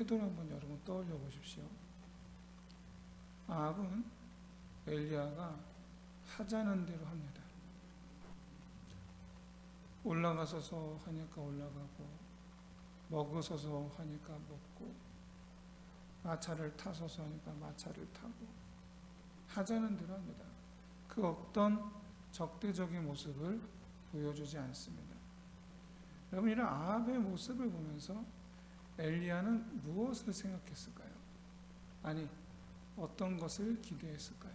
태도를 한번 여러분 떠올려 보십시오. 아합은 엘리야가 하자는 대로 합니다. 올라가서서 하니까 올라가고 먹으서서 하니까 먹고 마차를 타서서 하니까 마차를 타고 하자는 대로 합니다. 그 어떤 적대적인 모습을 보여주지 않습니다. 여러분 이런 아합의 모습을 보면서 엘리야는 무엇을 생각했을까요? 아니 어떤 것을 기대했을까요?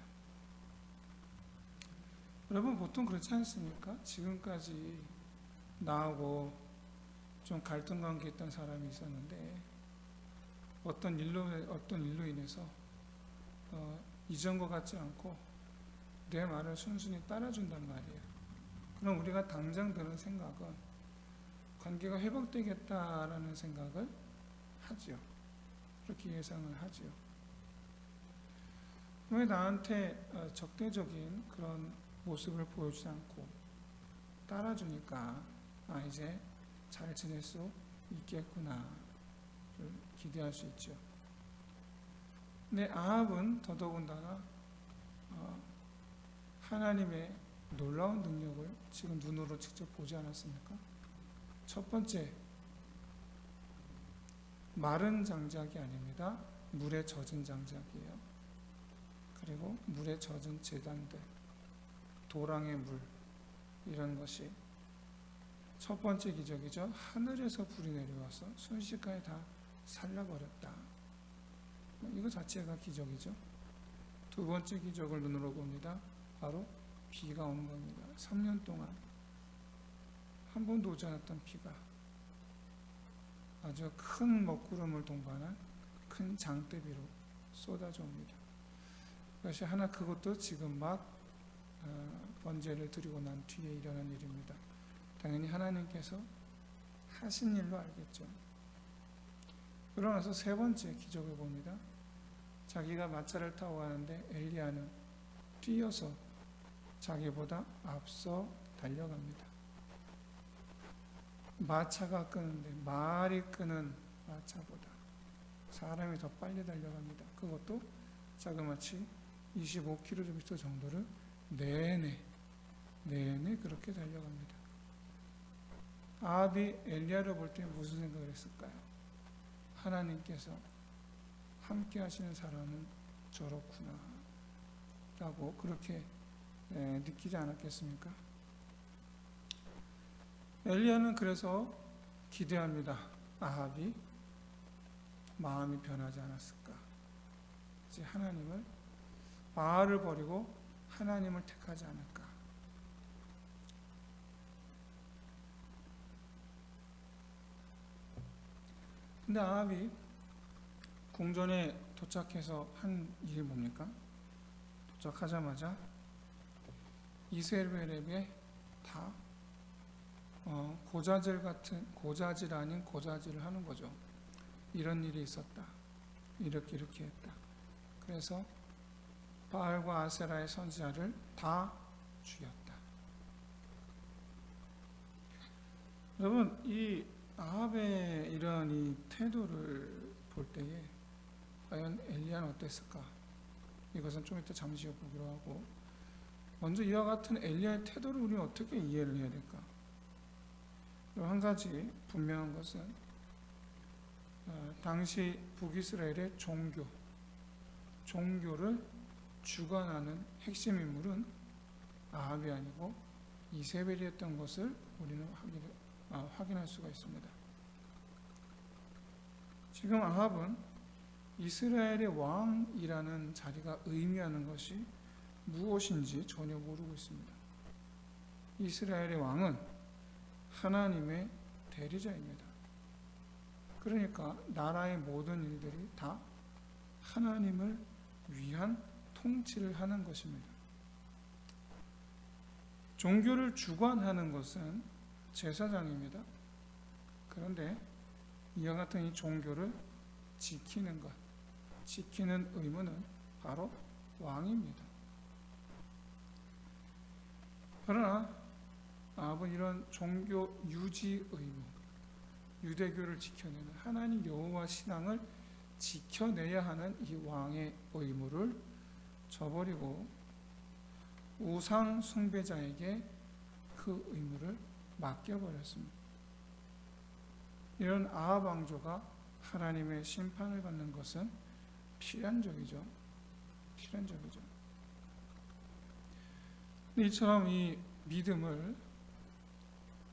여러분 보통 그렇지 않습니까? 지금까지 나하고 좀 갈등 관계 있던 사람이 있었는데 어떤 일로 어떤 일로 인해서 어, 이전과 같지 않고 내 말을 순순히 따라준단 말이에요. 그럼 우리가 당장 드는 생각은 관계가 회복되겠다라는 생각을 하지요. 그렇게 예상을 하지요. 왜 나한테 어, 적대적인 그런 모습을 보여주지 않고 따라주니까 아 이제 잘 지낼 수 있겠구나를 기대할 수 있죠. 근데 아합은 더더군다나 어, 하나님의 놀라운 능력을 지금 눈으로 직접 보지 않았습니까? 첫 번째 마른 장작이 아닙니다. 물에 젖은 장작이에요. 그리고 물에 젖은 재단들, 도랑의 물 이런 것이 첫 번째 기적이죠. 하늘에서 불이 내려와서 순식간에 다 살라버렸다. 이거 자체가 기적이죠. 두 번째 기적을 눈으로 봅니다. 바로 비가 오는 겁니다. 3년 동안 한 번도 오지 않았던 비가 아주 큰 먹구름을 동반한 큰 장대비로 쏟아져 옵니다. 그것이 하나 그것도 지금 막 어, 번제를 드리고 난 뒤에 일어난 일입니다. 당연히 하나님께서 하신 일로 알겠죠. 그러나서 세 번째 기적을 봅니다. 자기가 마차를 타고 가는데 엘리야는 뛰어서 자기보다 앞서 달려갑니다. 마차가 끄는데 말이 끄는 마차보다 사람이 더 빨리 달려갑니다. 그것도 자그마치 25km 정도를 내내 내내 그렇게 달려갑니다. 아합이 엘리야를 볼 때 무슨 생각을 했을까요? 하나님께서 함께 하시는 사람은 저렇구나 라고 그렇게 에, 느끼지 않았겠습니까? 엘리야는 그래서 기대합니다. 아합이 마음이 변하지 않았을까? 이제 하나님을 바알을 버리고 하나님을 택하지 않을까? 근데 아합이 궁전에 도착해서 한 일이 뭡니까? 도착하자마자 이세벨에게 다 어, 고자질 같은 고자질 아닌 고자질을 하는 거죠. 이런 일이 있었다. 이렇게 이렇게 했다. 그래서 바알과 아세라의 선지자를 다 죽였다. 여러분 이 아합의 이런 이 태도를 볼 때에 과연 엘리야는 어땠을까? 이것은 좀 이따 잠시 후 보기로 하고 먼저 이와 같은 엘리야의 태도를 우리는 어떻게 이해를 해야 될까? 한 가지 분명한 것은 어, 당시 북이스라엘의 종교, 종교를 주관하는 핵심 인물은 아합이 아니고 이세벨이었던 것을 우리는 확인, 아, 확인할 수가 있습니다. 지금 아합은 이스라엘의 왕이라는 자리가 의미하는 것이 무엇인지 전혀 모르고 있습니다. 이스라엘의 왕은 하나님의 대리자입니다. 그러니까 나라의 모든 일들이 다 하나님을 위한 통치를 하는 것입니다. 종교를 주관하는 것은 제사장입니다. 그런데 이와 같은 이 종교를 지키는 것, 지키는 의무는 바로 왕입니다. 그러나 아합은 이런 종교 유지 의무, 유대교를 지켜내는 하나님 여호와 신앙을 지켜내야 하는 이 왕의 의무를 저버리고 우상 숭배자에게 그 의무를 맡겨버렸습니다. 이런 아합 왕조가 하나님의 심판을 받는 것은 필연적이죠. 필연적이죠. 이처럼 이 믿음을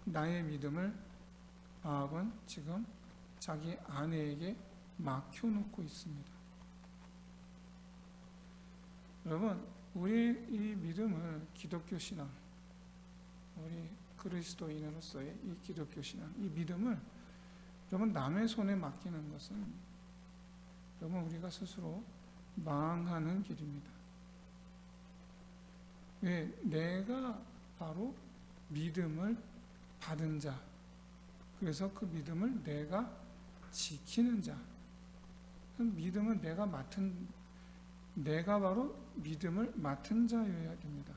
나의 믿음을 아합은 지금 자기 아내에게 맡겨놓고 있습니다. 여러분, 우리 이 믿음을 기독교 신앙, 우리 그리스도인으로서의 이 기독교 신앙, 이 믿음을 여러분 남의 손에 맡기는 것은 여러분 우리가 스스로 망하는 길입니다. 왜 내가 바로 믿음을 받은 자, 그래서 그 믿음을 내가 지키는 자, 그 믿음은 내가 맡은 내가 바로 믿음을 맡은 자여야 됩니다.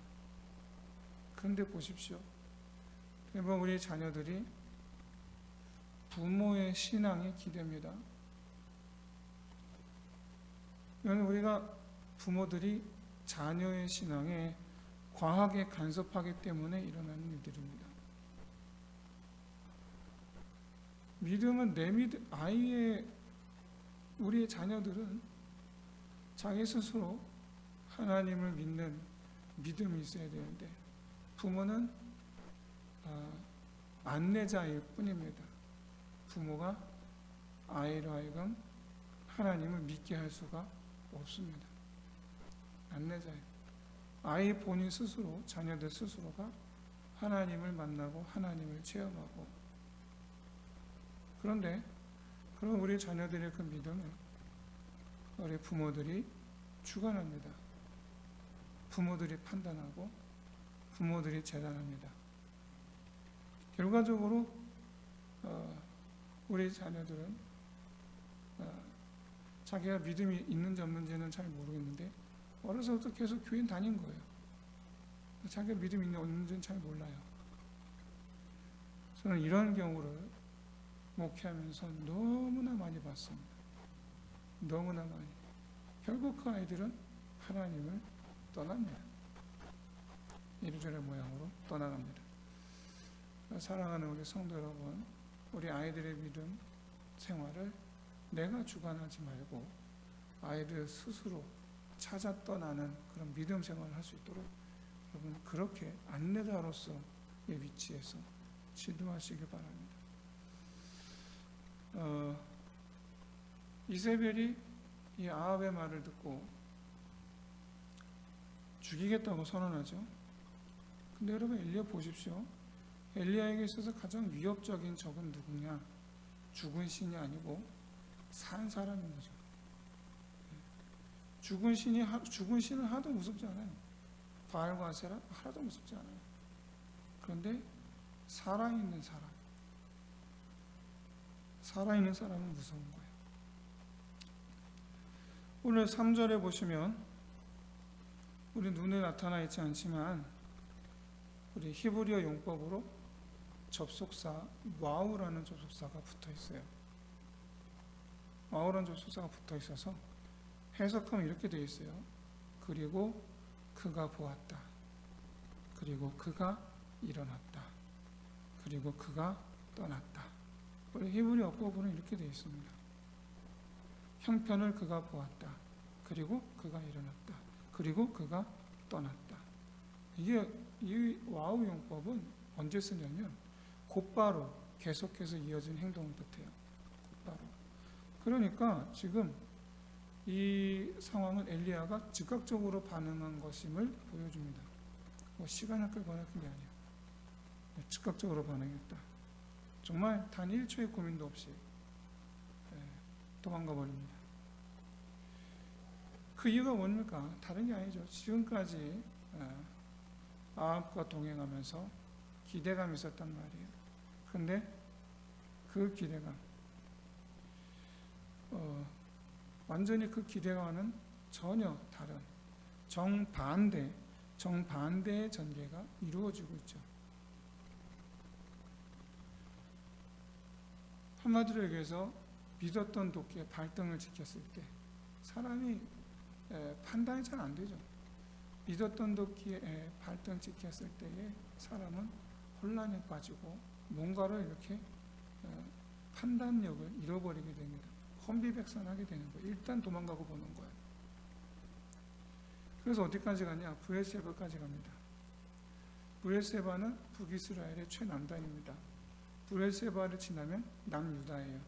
그런데 보십시오. 여러분 우리 자녀들이 부모의 신앙에 기대입니다. 이건 우리가 부모들이 자녀의 신앙에 과하게 간섭하기 때문에 일어나는 일들입니다. 믿음은 내 믿음, 아이의 우리의 자녀들은 자기 스스로 하나님을 믿는 믿음이 있어야 되는데 부모는 아, 안내자일 뿐입니다. 부모가 아이로 하여금 하나님을 믿게 할 수가 없습니다. 안내자예요. 아이 본인 스스로, 자녀들 스스로가 하나님을 만나고 하나님을 체험하고 그런데 그런 우리 자녀들의 그 믿음을 우리 부모들이 주관합니다. 부모들이 판단하고 부모들이 재단합니다. 결과적으로 어, 우리 자녀들은 어, 자기가 믿음이 있는지 없는지는 잘 모르겠는데 어려서부터 계속 교회 다닌 거예요. 자기가 믿음이 있는지 없는지는 잘 몰라요. 저는 이런 경우를 목회하면서 너무나 많이 봤습니다. 너무나 많이. 결국 그 아이들은 하나님을 떠납니다. 이리저리 모양으로 떠나갑니다. 사랑하는 우리 성도 여러분, 우리 아이들의 믿음 생활을 내가 주관하지 말고 아이들 스스로 찾아 떠나는 그런 믿음 생활을 할 수 있도록 여러분 그렇게 안내자로서 의 위치에서 지도하시길 바랍니다. 어, 이세벨이 이 아합의 말을 듣고 죽이겠다고 선언하죠. 근데 여러분 엘리야 보십시오. 엘리야에게 있어서 가장 위협적인 적은 누구냐? 죽은 신이 아니고 산 사람인 거죠. 죽은 신이 하, 죽은 신은 하나도 무섭지 않아요. 바알과 아세라 하나도 무섭지 않아요. 그런데 살아있는 사람, 살아있는 사람은 무서운 거예요. 오늘 3절에 보시면 우리 눈에 나타나 있지 않지만 우리 히브리어 용법으로 접속사 와우라는 접속사가 붙어 있어요. 와우라는 접속사가 붙어 있어서 해석하면 이렇게 되어 있어요. 그리고 그가 보았다. 그리고 그가 일어났다. 그리고 그가 떠났다. 우리 히브리 어법으로는 이렇게 되어 있습니다. 형편을 그가 보았다. 그리고 그가 일어났다. 그리고 그가 떠났다. 이게 이 와우 용법은 언제 쓰냐면 곧바로 계속해서 이어진 행동을 뜻해요. 곧바로. 그러니까 지금 이 상황은 엘리야가 즉각적으로 반응한 것임을 보여줍니다. 뭐 시간을 끌거나 그런 게 아니에요. 즉각적으로 반응했다. 정말 단 1초의 고민도 없이 예, 도망가 버립니다. 그 이유가 뭡니까? 다른 게 아니죠. 지금까지 예, 아합과 동행하면서 기대감이 있었단 말이에요. 근데 그 기대감, 어, 완전히 그 기대감은 전혀 다른 정반대 정반대의 전개가 이루어지고 있죠. 한마디로 얘기해서 믿었던 도끼의 발등을 지켰을 때 사람이 에, 판단이 잘 안 되죠. 믿었던 도끼의 에, 발등 지켰을 때에 사람은 혼란에 빠지고 뭔가를 이렇게 어, 판단력을 잃어버리게 됩니다. 혼비백산하게 되는 거예요. 일단 도망가고 보는 거예요. 그래서 어디까지 가냐? 브레세바까지 갑니다. 브레세바는 북이스라엘의 최남단입니다. 브레세바를 지나면 남유다예요.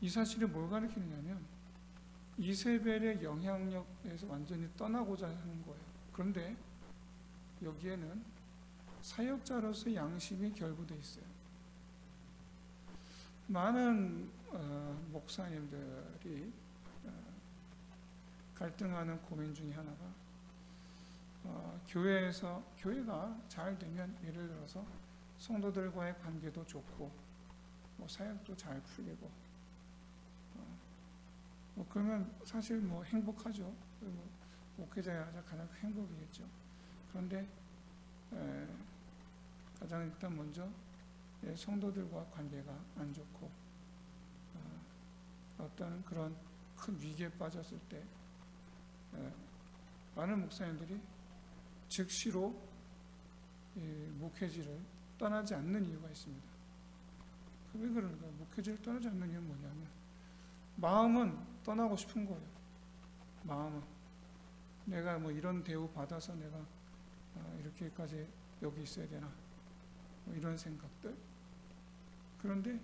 이 사실이 뭘 가리키느냐면 이세벨의 영향력에서 완전히 떠나고자 하는 거예요. 그런데 여기에는 사역자로서 양심이 결부돼 있어요. 많은 어, 목사님들이 어, 갈등하는 고민 중에 하나가 어, 교회에서 교회가 잘 되면 예를 들어서 성도들과의 관계도 좋고 뭐 사역도 잘 풀리고 어, 뭐 그러면 사실 뭐 행복하죠. 뭐 목회자야 가장 행복이겠죠. 그런데 에, 가장 일단 먼저 예, 성도들과 관계가 안 좋고 어, 어떤 그런 큰 위기에 빠졌을 때 예, 많은 목사님들이 즉시로 이 목회지를 떠나지 않는 이유가 있습니다. 그왜 그럴까요? 목회지를 떠나지 않는 이유는 뭐냐면 마음은 떠나고 싶은 거예요. 마음은 내가 뭐 이런 대우 받아서 내가 아, 이렇게까지 여기 있어야 되나 뭐 이런 생각들 그런데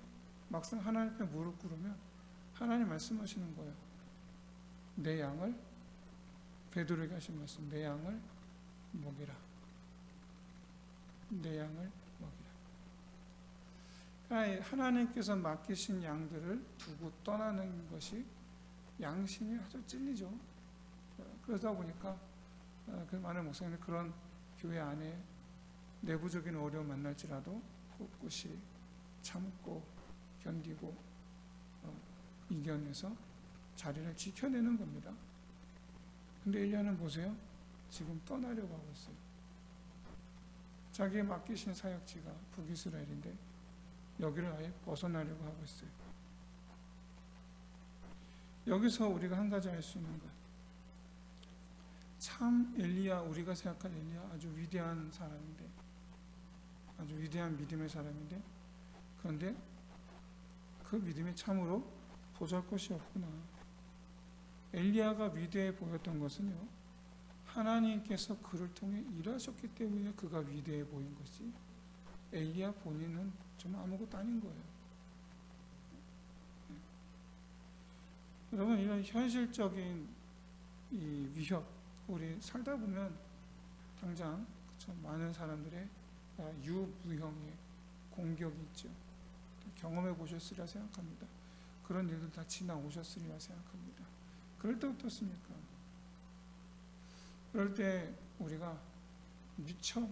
막상 하나님 앞에 무릎 꿇으면 하나님 말씀하시는 거예요. 내 양을 베드로에게 하신 말씀 내 양을 먹이라. 내 양을. 그러니까 하나님께서 맡기신 양들을 두고 떠나는 것이 양심이 아주 찔리죠. 그러다 보니까 어, 그 많은 목사님들 그런 교회 안에 내부적인 어려움 만날지라도 꿋꿋이 참고 견디고 어, 이겨내서 자리를 지켜내는 겁니다. 근데 엘리야는 보세요. 지금 떠나려고 하고 있어요. 자기의 맡기신 사역지가 북이스라엘인데 여기를 아예 벗어나려고 하고 있어요. 여기서 우리가 한 가지 알 수 있는 것. 참 엘리야 우리가 생각한 엘리야 아주 위대한 사람인데 아주 위대한 믿음의 사람인데 그런데 그 믿음이 참으로 보잘것이 없구나. 엘리야가 위대해 보였던 것은요. 하나님께서 그를 통해 일하셨기 때문에 그가 위대해 보인 것이 엘리야 본인은 정말 아무것도 아닌 거예요. 여러분 이런 현실적인 이 위협 우리 살다 보면 당장 그쵸, 많은 사람들의 아, 유무형의 공격이 있죠. 경험해 보셨으리라 생각합니다. 그런 일들 다 지나오셨으리라 생각합니다. 그럴 때 어떻습니까? 그럴 때 우리가 미처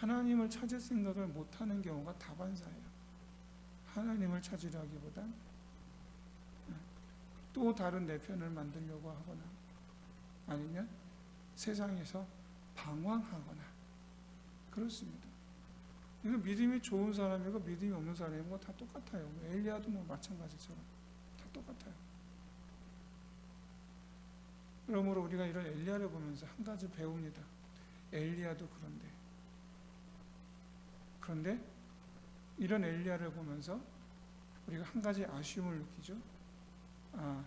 하나님을 찾을 생각을 못하는 경우가 다반사예요. 하나님을 찾으려기보단 또 다른 내 편을 만들려고 하거나 아니면 세상에서 방황하거나 그렇습니다. 이거 믿음이 좋은 사람이고 믿음이 없는 사람이고 다 똑같아요. 뭐 엘리야도 뭐 마찬가지처럼 다 똑같아요. 그러므로 우리가 이런 엘리야를 보면서 한 가지 배웁니다. 엘리야도 그런데 그런데 이런 엘리야를 보면서 우리가 한 가지 아쉬움을 느끼죠. 아,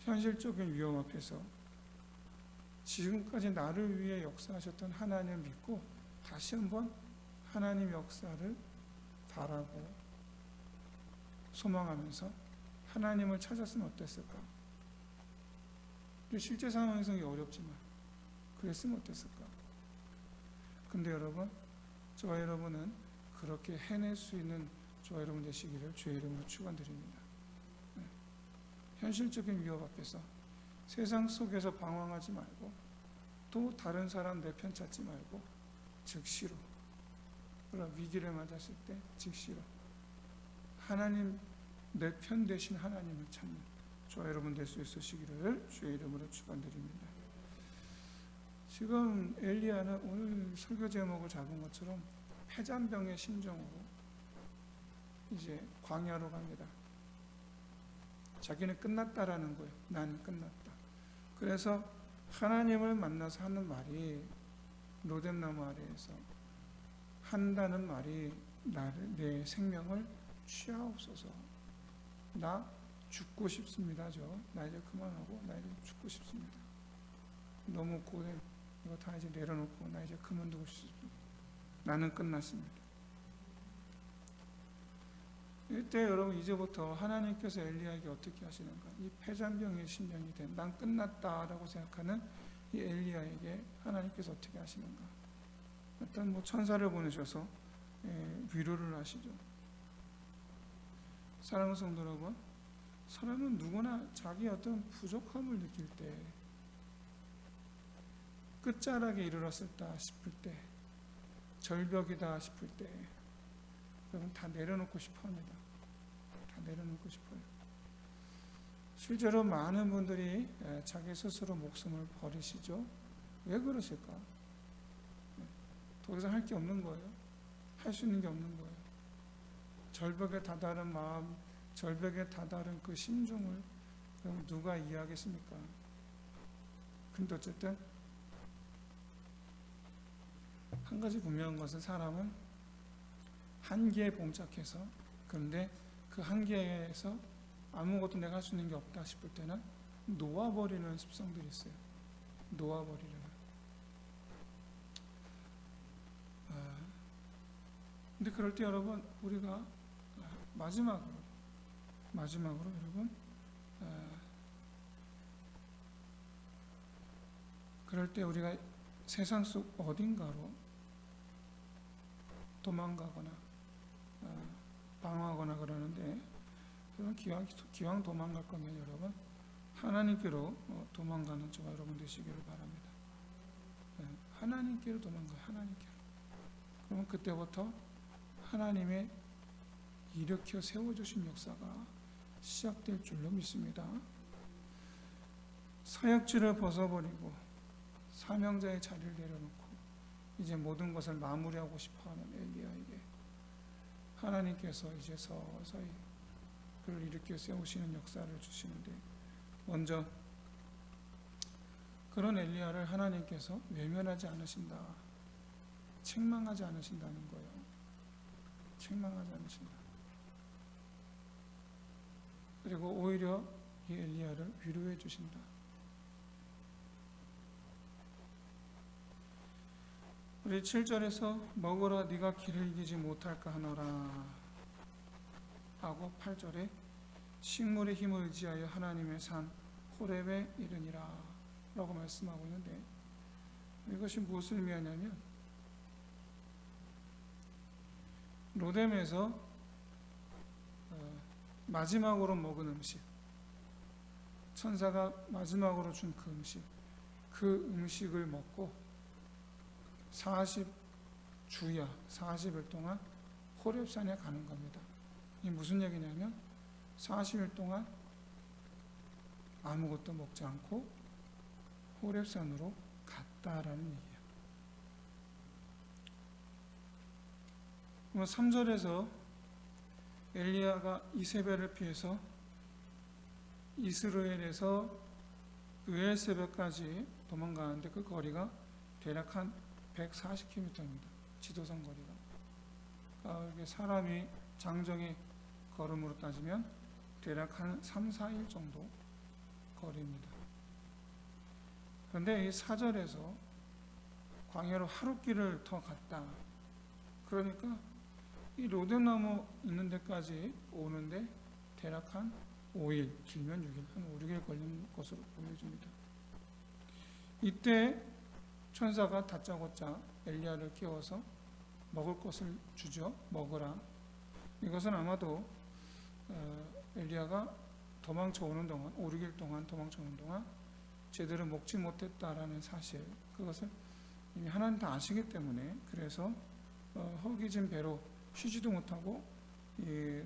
현실적인 위험 앞에서 지금까지 나를 위해 역사하셨던 하나님을 믿고 다시 한번 하나님 역사를 바라고 소망하면서 하나님을 찾았으면 어땠을까? 실제 상황에서는 어렵지만 그랬으면 어땠을까? 근데 여러분, 저와 여러분은 그렇게 해낼 수 있는 저와 여러분 되시기를 주의 이름으로 축원드립니다. 네. 현실적인 위협 앞에서 세상 속에서 방황하지 말고 또 다른 사람 내 편 찾지 말고 즉시로 그런 위기를 맞았을 때 즉시로 하나님 내편 되신 하나님을 찾는 저와 여러분 될 수 있으시기를 주의 이름으로 축원드립니다. 지금 엘리야는 오늘 설교 제목을 잡은 것처럼 폐잔병의 심정으로 이제 광야로 갑니다. 자기는 끝났다라는 거예요. 난 끝났다. 그래서 하나님을 만나서 하는 말이 로뎀나무 아래에서 한다는 말이 나를 내 생명을 취하옵소서. 나 죽고 싶습니다죠. 나 이제 그만하고 나 이제 죽고 싶습니다. 너무 고된 이거 다 이제 내려놓고 나 이제 그만두고 싶습니다. 나는 끝났습니다. 이때 여러분 이제부터 하나님께서 엘리야에게 어떻게 하시는가? 이 폐잔병의 심령이 된 난 끝났다라고 생각하는 이 엘리야에게 하나님께서 어떻게 하시는가? 어떤 뭐 천사를 보내셔서 예, 위로를 하시죠. 사랑하는 성도 여러분, 사람은 누구나 자기 어떤 부족함을 느낄 때 끝자락에 이르렀을다 싶을 때 절벽이다 싶을 때 여러분 다 내려놓고 싶어 합니다. 다 내려놓고 싶어요. 실제로 많은 분들이 에, 자기 스스로 목숨을 버리시죠. 왜 그러실까? 네, 더 이상 할 게 없는 거예요. 할 수 있는 게 없는 거예요. 절벽에 다다른 마음, 절벽에 다다른 그 그럼 누가 이해하겠습니까? 근데 어쨌든 한 가지 분명한 것은 사람은 한계에 봉착해서 그런데 그 한계에서 아무것도 내가 할 수 있는 게 없다 싶을 때는 놓아버리는 습성들이 있어요. 놓아버리는. 아, 근데 그럴 때 여러분 우리가 아, 마지막으로 마지막으로 여러분 아, 그럴 때 우리가 세상 속 어딘가로 도망가거나 어, 방황하거나 그러는데 그런 기왕, 기왕 도망갈 거면 여러분 하나님께로 어, 도망가는 저와 여러분 되시기를 바랍니다. 예, 하나님께로 도망가요. 하나님께로. 그러면 그때부터 하나님의 일으켜 세워주신 역사가 시작될 줄로 믿습니다. 사역지를 벗어버리고 사명자의 자리를 내려놓고 이제 모든 것을 마무리하고 싶어하는 엘리야에게 하나님께서 이제 서서히 그를 일으켜 세우시는 역사를 주시는데 먼저 그런 엘리야를 하나님께서 외면하지 않으신다. 책망하지 않으신다는 거예요. 책망하지 않으신다. 그리고 오히려 이 엘리야를 위로해 주신다. 우리 7절에서 먹으라 네가 길을 이기지 못할까 하노라. 하고 8절에 식물의 힘을 의지하여 하나님의 산 호렙에 이르니라 라고 말씀하고 있는데 이것이 무엇을 의미하냐면 로뎀에서 어, 마지막으로 먹은 음식 천사가 마지막으로 준 그 음식 그 음식을 먹고 40주야 40일 동안 호렙산에 가는 겁니다. 이 무슨 얘기냐면 40일 동안 아무것도 먹지 않고 호렙산으로 갔다라는 얘기예요. 그럼 3절에서 엘리야가 이세벨을 피해서 이스라엘에서 의엘세벨까지 도망가는데 그 거리가 대략 한 140km입니다. 지도선 거리가. 그러니까 사람이 장정의 걸음으로 따지면 대략 한 3, 4일 정도 거리입니다. 그런데 이 사절에서 광야로 하루 길을 더 갔다. 그러니까 이 로뎀나무 있는 데까지 오는데 대략 한 5일, 길면 6일, 한 5, 6일 걸린 것으로 보여집니다. 이때 천사가 다짜고짜 엘리야를 깨워서 먹을 것을 주죠. 먹으라. 이것은 아마도 어, 엘리야가 도망쳐 오는 동안 5, 6일 동안 도망쳐 오는 동안 제대로 먹지 못했다라는 사실 그것을 이미 하나님 다 아시기 때문에 그래서 어, 허기진 배로 쉬지도 못하고 이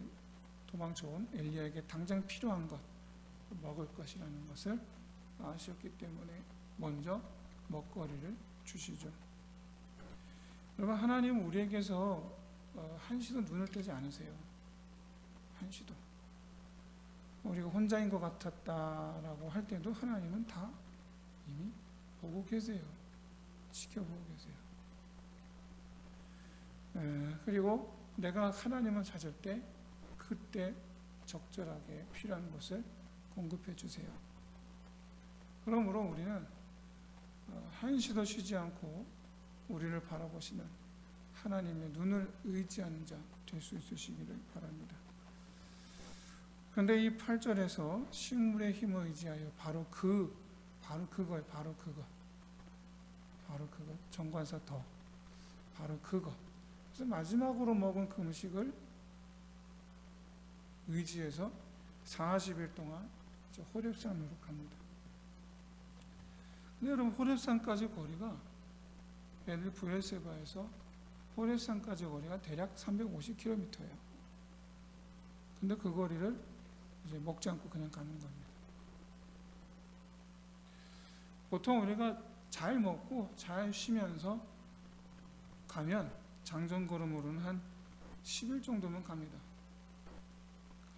도망쳐 온 엘리야에게 당장 필요한 것 먹을 것이라는 것을 아셨기 때문에 먼저 먹거리를 주시죠. 여러분 하나님은 우리에게서 어, 한시도 눈을 떼지 않으세요. 한시도. 우리가 혼자인 것 같았다라고 할 때도 하나님은 다 이미 보고 계세요. 지켜보고 계세요. 에, 그리고 내가 하나님을 찾을 때 그때 적절하게 필요한 것을 공급해 주세요. 그러므로 우리는 어, 한시도 쉬지 않고 우리를 바라보시는 하나님의 눈을 의지하는 자 될 수 있으시기를 바랍니다. 그런데 이 8절에서 식물의 힘을 의지하여 바로 그 바로 그거예요. 바로 그거. 바로 그거. 정관사 더. 바로 그거. 그래서 마지막으로 먹은 그 음식을 의지해서 40일 동안 저 호렙산으로 갑니다. 근데 여러분 호렙산까지 거리가 베들 부엘세바에서 호렙산까지 거리가 대략 350km예요. 근데 그 거리를 이제 먹지 않고 그냥 가는 겁니다. 보통 우리가 잘 먹고 잘 쉬면서 가면 장전 걸음으로는 한 10일 정도면 갑니다.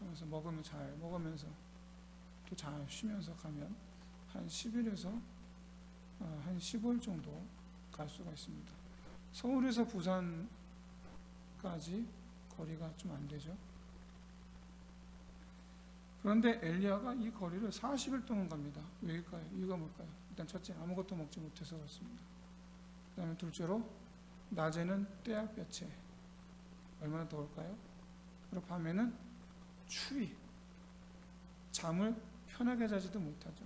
하면서 먹으면 잘 먹으면서 또 잘 쉬면서 가면 한 10일에서 어, 한 15일 정도 갈 수가 있습니다. 서울에서 부산까지 거리가 좀 안 되죠. 그런데 엘리야가 이 거리를 40일 동안 갑니다. 왜일까요? 이유가 뭘까요? 일단 첫째 아무것도 먹지 못해서 그렇습니다. 그 다음에 둘째로 낮에는 떼약볕에 얼마나 더울까요? 그리고 밤에는 추위 잠을 편하게 자지도 못하죠.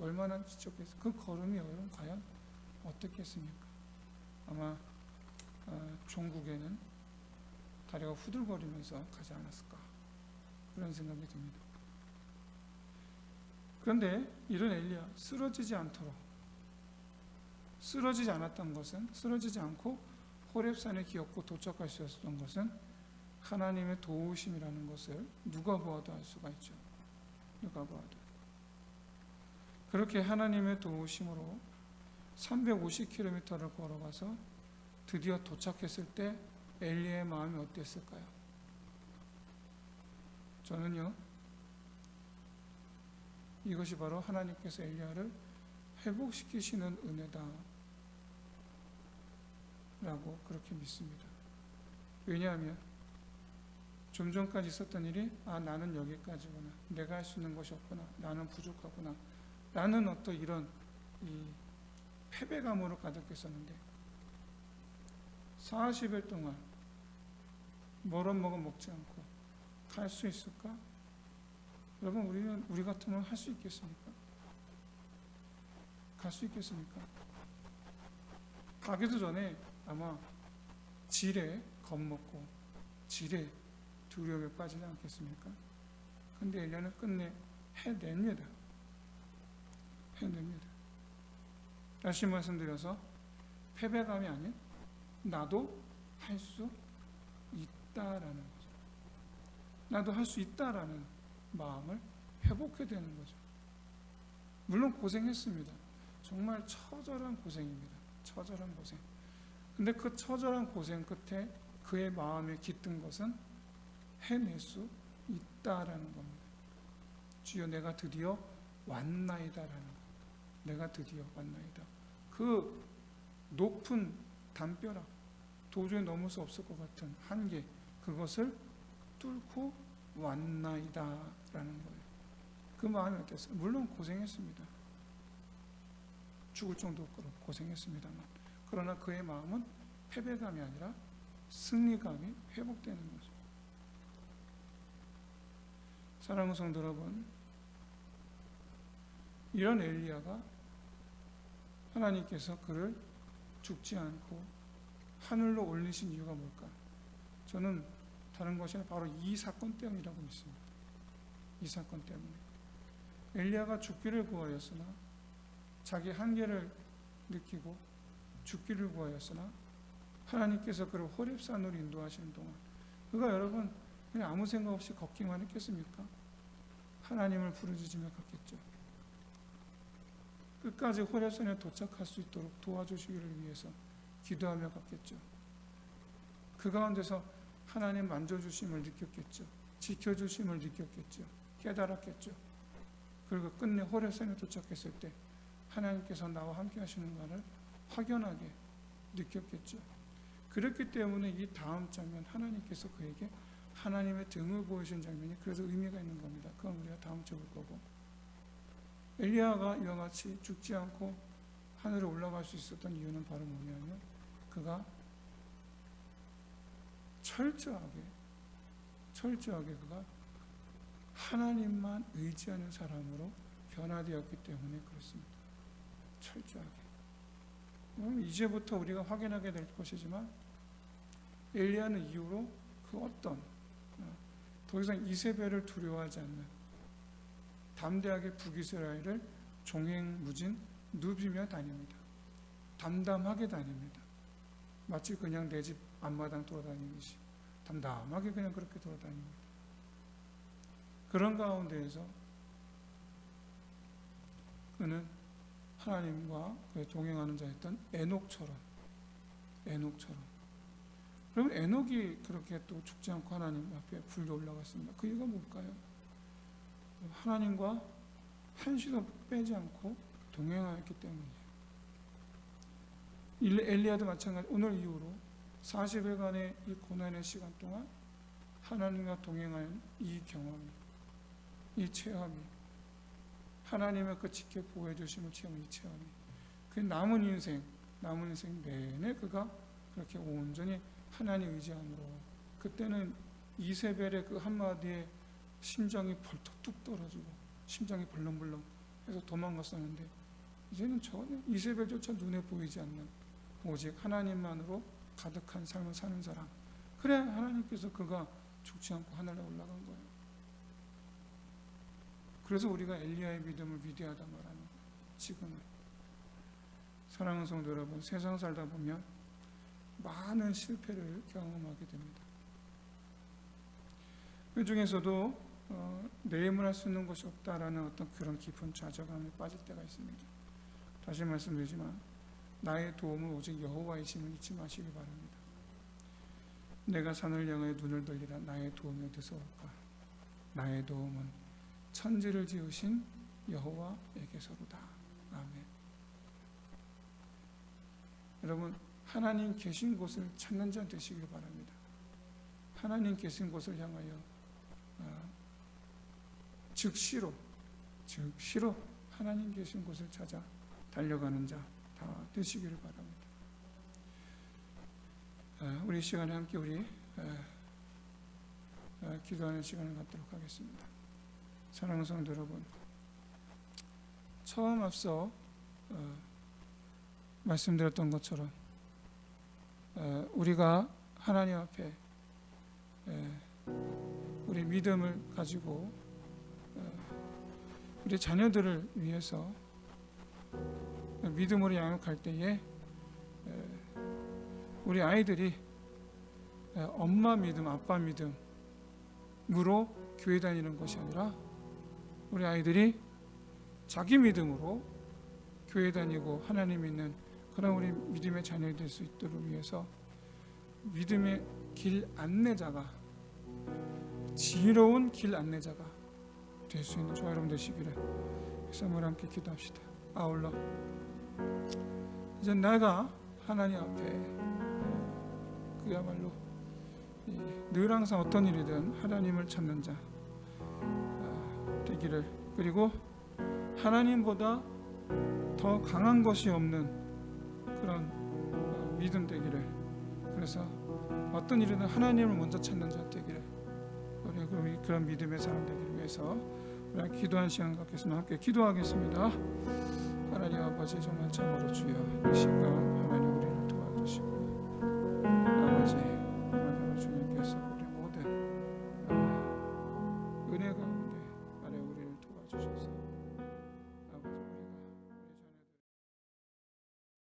얼마나 지쳤겠어요. 그 걸음이 여러분 과연 어떻겠습니까? 아마 어, 종국에는 다리가 후들거리면서 가지 않았을까 그런 생각이 듭니다. 그런데 이런 엘리야 쓰러지지 않도록 쓰러지지 않았던 것은 쓰러지지 않고 호렙산에 기었고 도착할 수 있었던 것은 하나님의 도우심이라는 것을 누가 보아도 알 수가 있죠. 누가 보아도 그렇게 하나님의 도우심으로 350km를 걸어가서 드디어 도착했을 때 엘리의 마음이 어땠을까요? 저는요 이것이 바로 하나님께서 엘리야를 회복시키시는 은혜다 라고 그렇게 믿습니다. 왜냐하면 좀 전까지 있었던 일이 아 나는 여기까지구나 내가 할 수 있는 것이 없구나 나는 부족하구나 라는 어떤 이런 이 패배감으로 가득했었는데 40일 동안 먹은 먹지 않고 갈 수 있을까? 여러분 우리는 우리 같으면 할 수 있겠습니까? 갈 수 있겠습니까? 가기도 전에 아마 질에 겁먹고 질에 두려움에 빠지지 않겠습니까? 근데 엘리야는 끝내 해냅니다. 해냅니다. 다시 말씀드려서 패배감이 아닌 나도 할 수 있다라는 거죠. 나도 할 수 있다라는 마음을 회복해야 되는 거죠. 물론 고생했습니다. 정말 처절한 고생입니다. 처절한 고생. 근데 그 처절한 고생 끝에 그의 마음에 깃든 것은 해낼 수 있다라는 겁니다. 주여 내가 드디어 왔나이다라는 것. 내가 드디어 왔나이다. 그 높은 담벼락, 도저히 넘을 수 없을 것 같은 한계, 그것을 뚫고 왔나이다 라는 거예요. 그 마음이 어땠어요? 물론 고생했습니다. 죽을 정도로 고생했습니다만, 그러나 그의 마음은 패배감이 아니라 승리감이 회복되는 거죠. 사랑하는 성도 여러분, 이런 엘리야가 하나님께서 그를 죽지 않고 하늘로 올리신 이유가 뭘까? 저는 다른 것이 아니라 바로 이 사건 때문이라고 믿습니다. 이 사건 때문에. 엘리야가 죽기를 구하였으나 자기 한계를 느끼고 죽기를 구하였으나 하나님께서 그를 호렙산으로 인도하시는 동안 그가 여러분 그냥 아무 생각 없이 걷기만 했겠습니까? 하나님을 부르짖으며 갔겠죠. 끝까지 호레산에 도착할 수 있도록 도와주시기를 위해서 기도하며 갔겠죠. 그 가운데서 하나님 만져주심을 느꼈겠죠. 지켜주심을 느꼈겠죠. 깨달았겠죠. 그리고 끝내 호레산에 도착했을 때 하나님께서 나와 함께 하시는 것을 확연하게 느꼈겠죠. 그렇기 때문에 이 다음 장면 하나님께서 그에게 하나님의 등을 보이신 장면이 그래서 의미가 있는 겁니다. 그건 우리가 다음 주에 볼 거고. 엘리야가 이와 같이 죽지 않고 하늘에 올라갈 수 있었던 이유는 바로 뭐냐면 그가 철저하게 철저하게 그가 하나님만 의지하는 사람으로 변화되었기 때문에 그렇습니다. 철저하게. 그럼 이제부터 우리가 확인하게 될 것이지만 엘리야는 이후로 그 어떤 어, 더 이상 이세벨을 두려워하지 않는 담대하게 북이스라엘을 종행무진 누비며 다닙니다. 담담하게 다닙니다. 마치 그냥 내 집 앞마당 돌아다니듯이 담담하게 그냥 그렇게 돌아다닙니다. 그런 가운데에서 그는 하나님과 동행하는 자였던 에녹처럼 에녹처럼 그러면 에녹이 그렇게 또 죽지 않고 하나님 앞에 불려 올라갔습니다. 그 이유가 뭘까요? 하나님과 한시도 빼지 않고 동행하였기 때문이에요. 일- 엘리야도 마찬가지 오늘 이후로 40일간의 이 고난의 시간 동안 하나님과 동행하는 이 경험이 이 체험이 하나님의 그 지켜 보호해 주심을 체험한 이 체험이 그 남은 인생 남은 인생 내내 그가 그렇게 온전히 하나님 의지함으로 그때는 이세벨의 그 한마디에 심장이 벌떡 뚝 떨어지고 심장이 벌렁벌렁 해서 도망갔었는데 이제는 전혀 이세벨조차 눈에 보이지 않는 오직 하나님만으로 가득한 삶을 사는 사람. 그래 하나님께서 그가 죽지 않고 하늘에 올라간 거예요. 그래서 우리가 엘리야의 믿음을 위대하다 말하는 거예요. 지금은. 사랑하는 성도 여러분 세상 살다 보면 많은 실패를 경험하게 됩니다. 그 중에서도 어, 내 힘을 할수 있는 것이 없다라는 어떤 그런 깊은 좌절감에 빠질 때가 있습니다. 다시 말씀드리지만 나의 도움은 오직 여호와이심을 잊지 마시기 바랍니다. 내가 산을 향해 눈을 돌리라 나의 도움이 어디서 올까? 나의 도움은 천지를 지으신 여호와에게서로다. 아멘. 여러분 하나님 계신 곳을 찾는 자 되시길 바랍니다. 하나님 계신 곳을 향하여 어, 즉시로 즉시로 하나님 계신 곳을 찾아 달려가는 자 다 되시기를 바랍니다. 어, 우리 시간에 함께 우리 어, 어, 기도하는 시간을 갖도록 하겠습니다. 사랑하는 성도 여러분, 처음 앞서 어, 말씀드렸던 것처럼 어, 우리가 하나님 앞에 에, 우리 믿음을 가지고 어, 우리 자녀들을 위해서 믿음으로 양육할 때에 에, 우리 아이들이 에, 엄마 믿음, 아빠 믿음으로 교회 다니는 것이 아니라 우리 아이들이 자기 믿음으로 교회 다니고 하나님 믿는 그런 우리 믿음의 자녀이 될수 있도록 위해서 믿음의 길 안내자가 지혜로운 길 안내자가 될 수 있는 저 여러분 되시기를 그래서 함께 기도합시다. 아울러. 이제 내가 하나님 앞에 어, 그야말로 이, 늘 항상 어떤 일이든 하나님을 찾는 자 아, 되기를. 그리고 하나님보다 더 강한 것이 없는 그런 어, 믿음 되기를. 그래서 어떤 일이든 하나님을 먼저 찾는 자 되기를. 그런 믿음의 사람 되기를 위해서 기도한 시간 갖겠습니다. 함께 기도하겠습니다. 하나님 아버지 정말 참으로 주여 이 시간